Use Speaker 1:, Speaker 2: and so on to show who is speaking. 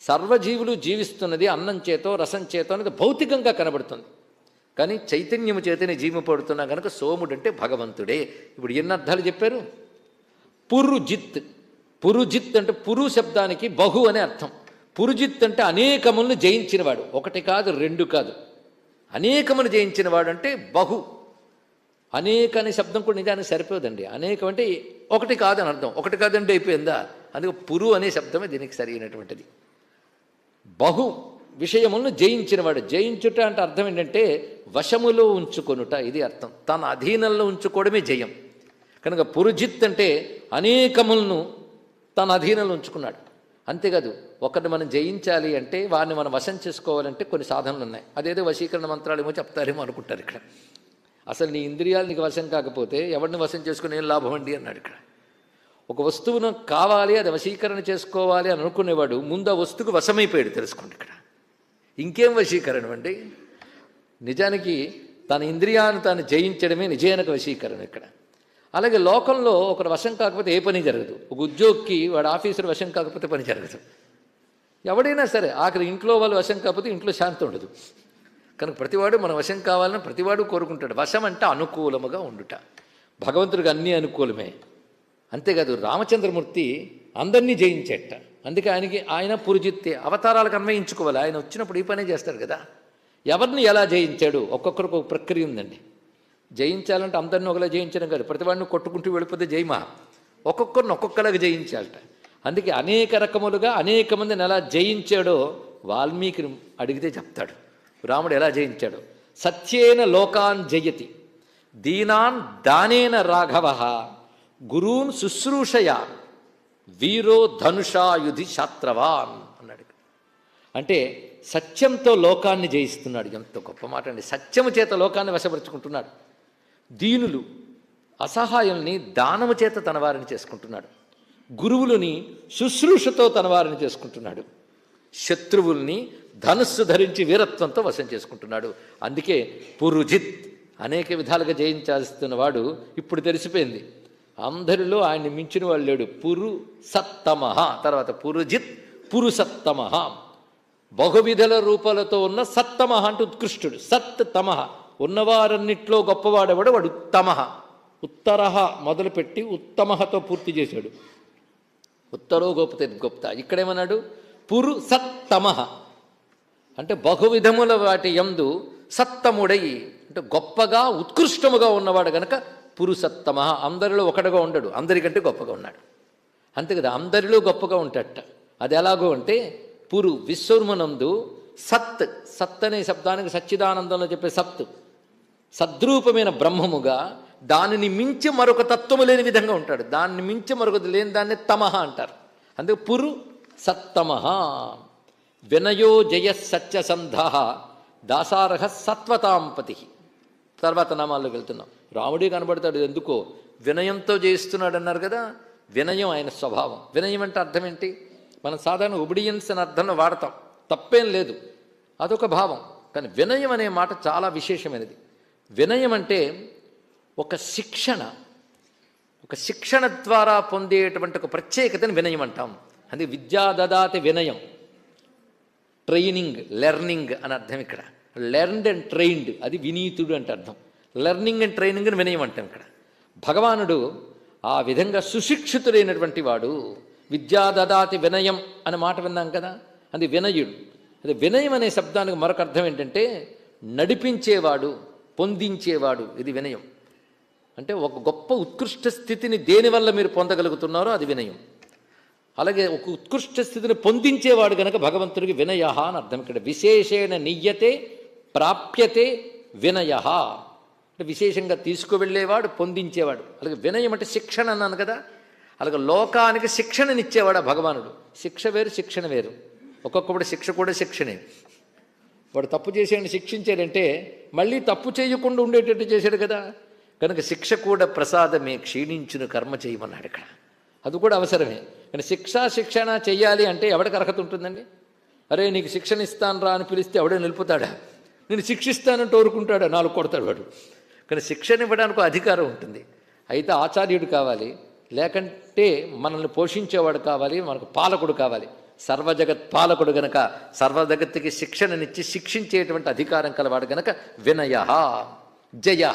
Speaker 1: సర్వజీవులు జీవిస్తున్నది అన్నం చేతో రసం చేతో అనేది భౌతికంగా కనబడుతుంది. కానీ చైతన్యము చేతనే జీవిపడుతున్నా కనుక సోముడు అంటే భగవంతుడే. ఇప్పుడు ఎన్ని అర్థాలు చెప్పారు? పురుజిత్. పురుజిత్ అంటే పురు శబ్దానికి బహు అనే అర్థం. పురుజిత్ అంటే అనేకములను జయించినవాడు. ఒకటి కాదు రెండు కాదు. అనేకమును జయించినవాడు అంటే బహు. అనేక అనే శబ్దం కూడా నిజానికి సరిపోదండి. అనేకం అంటే ఒకటి కాదని అర్థం. ఒకటి కాదంటే అయిపోయిందా? అందుకే పురు అనే శబ్దమే దీనికి సరైనటువంటిది బహు విషయములను జయించినవాడు. జయించుట అంటే అర్థం ఏంటంటే వశములో ఉంచుకొనుట ఇది అర్థం. తన అధీనంలో ఉంచుకోవడమే జయం. కనుక పురుజిత్ అంటే అనేకములను తన అధీనంలో ఉంచుకున్నాడు. అంతేకాదు ఒకరిని మనం జయించాలి అంటే వారిని మనం వశం చేసుకోవాలంటే కొన్ని సాధనలు ఉన్నాయి. అదేదో వశీకరణ మంత్రాలు ఏమో చెప్తారేమో అనుకుంటారు ఇక్కడ. అసలు నీ ఇంద్రియాలు నీకు వశం కాకపోతే ఎవరిని వశం చేసుకుని ఏం లాభం అండి? అన్నాడు ఇక్కడ. ఒక వస్తువును కావాలి అది వశీకరణ చేసుకోవాలి అని అనుకునేవాడు ముందు ఆ వస్తువుకు వశమైపోయాడు. తెలుసుకోండి ఇక్కడ. ఇంకేం వశీకరణ అండి? నిజానికి తన ఇంద్రియాన్ని తాను జయించడమే నిజానికి వశీకరణ ఇక్కడ. అలాగే లోకంలో ఒకరు వశం కాకపోతే ఏ పని జరగదు. ఒక ఉద్యోగికి వాడు ఆఫీసర్ వశం కాకపోతే పని జరగదు. ఎవడైనా సరే ఆఖరి ఇంట్లో వాళ్ళు వశం కాకపోతే ఇంట్లో శాంతి ఉండదు. కనుక ప్రతివాడు మన వశం కావాలని ప్రతివాడు కోరుకుంటాడు. వశం అంటే అనుకూలముగా ఉండుట. భగవంతుడికి అన్నీ అనుకూలమే. అంతేకాదు రామచంద్రమూర్తి అందరినీ జయించేట. అందుకే ఆయనకి ఆయన పురుజిత్తే అవతారాలకు అన్వయించుకోవాలి. ఆయన వచ్చినప్పుడు ఈ పనే చేస్తారు కదా. ఎవరిని ఎలా జయించాడు? ఒక్కొక్కరికి ఒక ప్రక్రియ ఉందండి. జయించాలంటే అందరిని ఒకలా జయించడం కాదు. ప్రతివాడిని కొట్టుకుంటూ వెళ్ళిపోతే జయమా? ఒక్కొక్కరిని ఒక్కొక్కలాగా జయించాలట. అందుకే అనేక రకములుగా అనేక మందిని ఎలా జయించాడో వాల్మీకిని అడిగితే చెప్తాడు. రాముడు ఎలా జయించాడు? సత్యేన లోకాన్ జయతి దీనాన్ దానేన రాఘవ. గురూన్ శుశ్రూషయ వీరో ధనుషాయుధి శాస్త్రవాన్ అన్నాడు. అంటే సత్యంతో లోకాన్ని జయిస్తున్నాడు. ఎంత గొప్ప మాట అండి. సత్యము చేత లోకాన్ని వశపరుచుకుంటున్నాడు. దీనులు అసహాయుల్ని దానము చేత తన వారిని చేసుకుంటున్నాడు. గురువులని శుశ్రూషతో తన వారిని చేసుకుంటున్నాడు. శత్రువుల్ని ధనుస్సు ధరించి వీరత్వంతో వశం చేసుకుంటున్నాడు. అందుకే పురుజిత్ అనేక విధాలుగా జయించాల్సిన వాడు ఇప్పుడు తెలిసిపోయింది. అందరిలో ఆయన్ని మించిన వాళ్ళు లేడు. పురు సత్తమ తర్వాత పురుజిత్ పురుసత్తమహ బహువిధల రూపాలతో ఉన్న సత్తమ అంటే ఉత్కృష్టుడు. సత్ తమ ఉన్నవారన్నిట్లో గొప్పవాడేవాడు? వాడు ఉత్తమ ఉత్తరహ మొదలుపెట్టి ఉత్తమహతో పూర్తి చేశాడు. ఉత్తరో గొప్పత గొప్పత ఇక్కడేమన్నాడు? పురు సత్తమ అంటే బహువిధముల వాటి యందు సత్తముడై అంటే గొప్పగా ఉత్కృష్టముగా ఉన్నవాడు గనక పురుసత్తమ అందరిలో ఒకటిగా ఉండడు. అందరికంటే గొప్పగా ఉన్నాడు. అంతే కదా? అందరిలో గొప్పగా ఉంటాడట. అది ఎలాగో అంటే పురు విశ్వర్మనందు సత్ సత్ అనే శబ్దానికి సచ్చిదానందంలో చెప్పే సత్ సద్రూపమైన బ్రహ్మముగా దానిని మించి మరొక తత్వము లేని విధంగా ఉంటాడు. దాన్ని మించి మరొకది లేని దాన్ని తమహ అంటారు. అందుకే పురు సత్తమహ. వినయో జయ సత్యసంధ. దాసారహ సత్వతాంపతి. తర్వాత నామాల్లోకి వెళ్తున్నాం. రాముడే కనబడతాడు ఎందుకో? వినయంతో జయిస్తున్నాడు అన్నారు కదా? వినయం ఆయన స్వభావం. వినయం అంటే అర్థం ఏంటి? మనం సాధారణ ఒబిడియన్స్ అనే అర్థంలో వాడతాం. తప్పేం లేదు. అదొక భావం. కానీ వినయం అనే మాట చాలా విశేషమైనది. వినయం అంటే ఒక శిక్షణ. ఒక శిక్షణ ద్వారా పొందేటువంటి ఒక ప్రత్యేకతను వినయం అంటాం. అది విద్యా దదాతి వినయం. ట్రైనింగ్ లెర్నింగ్ అని అర్థం ఇక్కడ. లెర్న్డ్ అండ్ ట్రైన్డ్ అది వినీతుడు అంటే అర్థం. లెర్నింగ్ అండ్ ట్రైనింగ్ అని వినయం అంటాం ఇక్కడ. భగవానుడు ఆ విధంగా సుశిక్షితుడైనటువంటి వాడు. విద్యా దదాతి వినయం అనే మాట విన్నాం కదా? అది వినయుడు. అది వినయం అనే శబ్దానికి మరొక అర్థం ఏంటంటే నడిపించేవాడు పొందించేవాడు. ఇది వినయం. అంటే ఒక గొప్ప ఉత్కృష్ట స్థితిని దేనివల్ల మీరు పొందగలుగుతున్నారో అది వినయం. అలాగే ఒక ఉత్కృష్ట స్థితిని పొందించేవాడు గనక భగవంతుడికి వినయ అని అర్థం ఇక్కడ. విశేషేణ నియ్యతే ప్రాప్యతే వినయ. అంటే విశేషంగా తీసుకువెళ్ళేవాడు పొందించేవాడు. అలాగే వినయం అంటే శిక్షణ అన్నాను కదా. అలాగే లోకానికి శిక్షణనిచ్చేవాడు ఆ భగవానుడు. శిక్ష వేరు శిక్షణ వేరు. ఒక్కొక్కప్పుడు శిక్ష కూడా శిక్షణే. వాడు తప్పు చేసేయని శిక్షించాడంటే మళ్ళీ తప్పు చేయకుండా ఉండేటట్టు చేశాడు కదా. కనుక శిక్ష కూడా ప్రసాదమే క్షీణించును కర్మ చేయమన్నాడు ఇక్కడ. అది కూడా అవసరమే. కానీ శిక్ష శిక్షణ చెయ్యాలి అంటే ఎవడికి అర్హత ఉంటుందండి? అరే నీకు శిక్షణ ఇస్తాను రా అని పిలిస్తే ఎవడే నిలుపుతాడా? నేను శిక్షిస్తానని కోరుకుంటాడు నాలుగు కొడతాడు వాడు. కానీ శిక్షణ ఇవ్వడానికి అధికారం ఉంటుంది. అయితే ఆచార్యుడు కావాలి లేకంటే మనల్ని పోషించేవాడు కావాలి మనకు పాలకుడు కావాలి. సర్వజగత్ పాలకుడు గనక సర్వజగత్తుకి శిక్షణనిచ్చి శిక్షించేటువంటి అధికారం కలవాడు గనక వినయ జయ.